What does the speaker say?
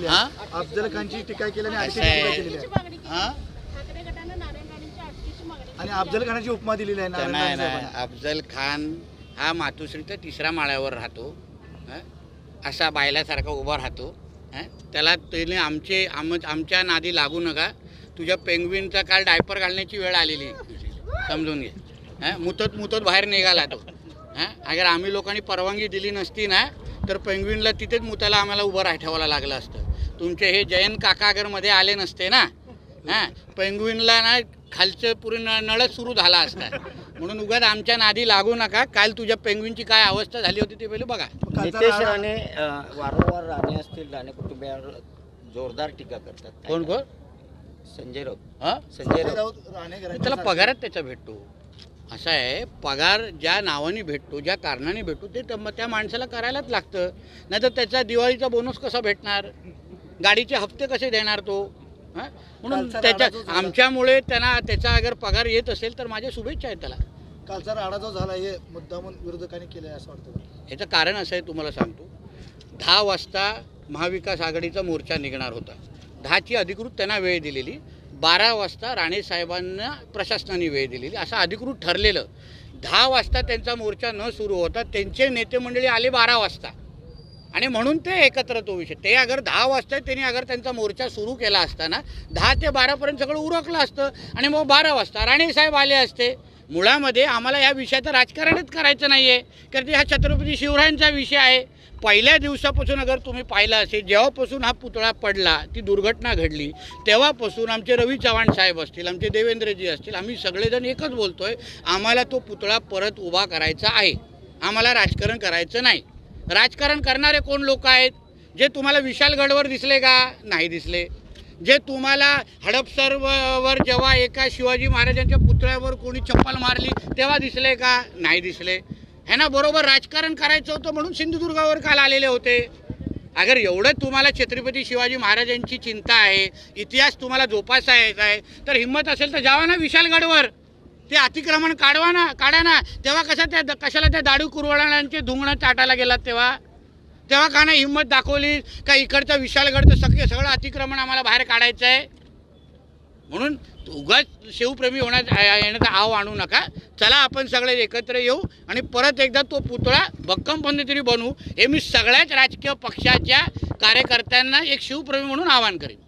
केलेली हा? आहे अफजल खानची टीका केली आणि आणखी टीका आहे. केलेली आहे हा आणि अफजल खानाची उपमा दिलेली आहे नाही नाही. अफजल खान हा मातोश्रीच्या तिसऱ्या माळ्यावर राहतो हं? असा बायलासारखा उभा राहतो हं? त्याला त्याने आमचे आम आमच्या नादी लागू नका तुझ्या पेंग्विनचा काल डायपर घालण्याची वेळ आलेली आहे. समजून घे हं? मुतत मुतत बाहेर निघाला तो हां अगर आम्ही लोकांनी परवानगी दिली नसती ना तर पेंग्विनला तिथेच मुताला आम्हाला उभं राह ठेवायला लागलं असतं तुमचे हे जयंत काका अगरमध्ये आले नसते ना? हां? पेंग्विनला ना खालचं पुरे न नळच सुरू झाला असता. म्हणून उगाच आमच्या नादी लागू नका. काल तुझ्या पेंग्विनची काय अवस्था झाली होती ते पहिले बघा. नितेश राणे वारंवार राणे असतील राणे कुटुंबियावर जोरदार टीका करतात. कोण कोण? संजय राऊत. हां? संजय राऊत. राणे त्याला पगारच त्याचा भेटतो. असं आहे पगार ज्या नावाने भेटतो ज्या कारणाने भेटतो ते त्या- त्या माणसाला करायलाच लागतं. नाही तर त्याचा दिवाळीचा बोनस कसा भेटणार? गाडीचे हप्ते कसे देणार तो? हं? म्हणून त्याच्या आमच्यामुळे त्यांना त्याचा अगर पगार येत असेल तर माझ्या शुभेच्छा आहेत त्याला. कालचा राडा जो झाला हे मुद्दामून विरोधकांनी केलाय असं वाटतं याचं कारण असं आहे तुम्हाला सांगतो. दहा वाजता महाविकास आघाडीचा मोर्चा निघणार होता. दहाची अधिकृत त्यांना वेळ दिलेली. बारा वाजता राणे साहेबांना प्रशासनाने वेळ दिलेली. असं अधिकृत ठरलेलं. दहा वाजता त्यांचा मोर्चा न सुरू होता. त्यांचे नेते मंडळी आले बारा वाजता. आणि म्हणून ते एकत्र तो विषय. ते अगर दहा वाजता त्यांनी अगर त्यांचा मोर्चा सुरू केला असताना दहा ते बारापर्यंत सगळं उरकलं असतं आणि मग बारा वाजता राणे साहेब आले असते. मुळामध्ये आम्हाला या विषयाचं राजकारणच करायचं नाही आहे कारण ते हा छत्रपती शिवरायांचा विषय आहे. पहिल्या दिवसापासून अगर तुम्ही पाहिलं असेल जेव्हापासून हा पुतळा पडला ती दुर्घटना घडली तेव्हापासून आमचे रवी चव्हाण साहेब असतील आमचे देवेंद्रजी असतील आम्ही सगळेजण एकच बोलतोय आम्हाला तो पुतळा परत उभा करायचा आहे. आम्हाला राजकारण करायचं नाही. राजकारण करणारे कोण लोक आहेत? जे तुम्हाला विशालगडवर दिसले का? नाही दिसले. जे तुम्हाला हडपसरवर जेव्हा एका शिवाजी महाराजांच्या पुतळ्यावर कोणी चप्पल मारली तेव्हा दिसले का? नाही दिसले. ह्यांना बरोबर राजकारण करायचं होतं म्हणून सिंधुदुर्गावर काल आलेले होते. अगर एवढं तुम्हाला छत्रपती शिवाजी महाराजांची चिंता आहे इतिहास तुम्हाला जोपासायचा आहे तर हिंमत असेल तर जावा ना विशालगडवर ते अतिक्रमण काढवा ना काढा ना. तेव्हा कशा त्या कशाला त्या दाडू कुरवडांचे धुंगणं चाटायला गेलात तेव्हा? तेव्हा का नाही हिंमत दाखवली? का इकडचं विशालगडचं सगळं सगळं अतिक्रमण आम्हाला बाहेर काढायचं आहे? म्हणून उगाच शिवप्रेमी होण्यात येण्याचा आव आणू नका. चला आपण सगळे एकत्र येऊ आणि परत एकदा तो पुतळा भक्कम पद्धतीने बनवू हे मी सगळ्याच राजकीय पक्षाच्या कार्यकर्त्यांना एक शिवप्रेमी म्हणून आवाहन करेन.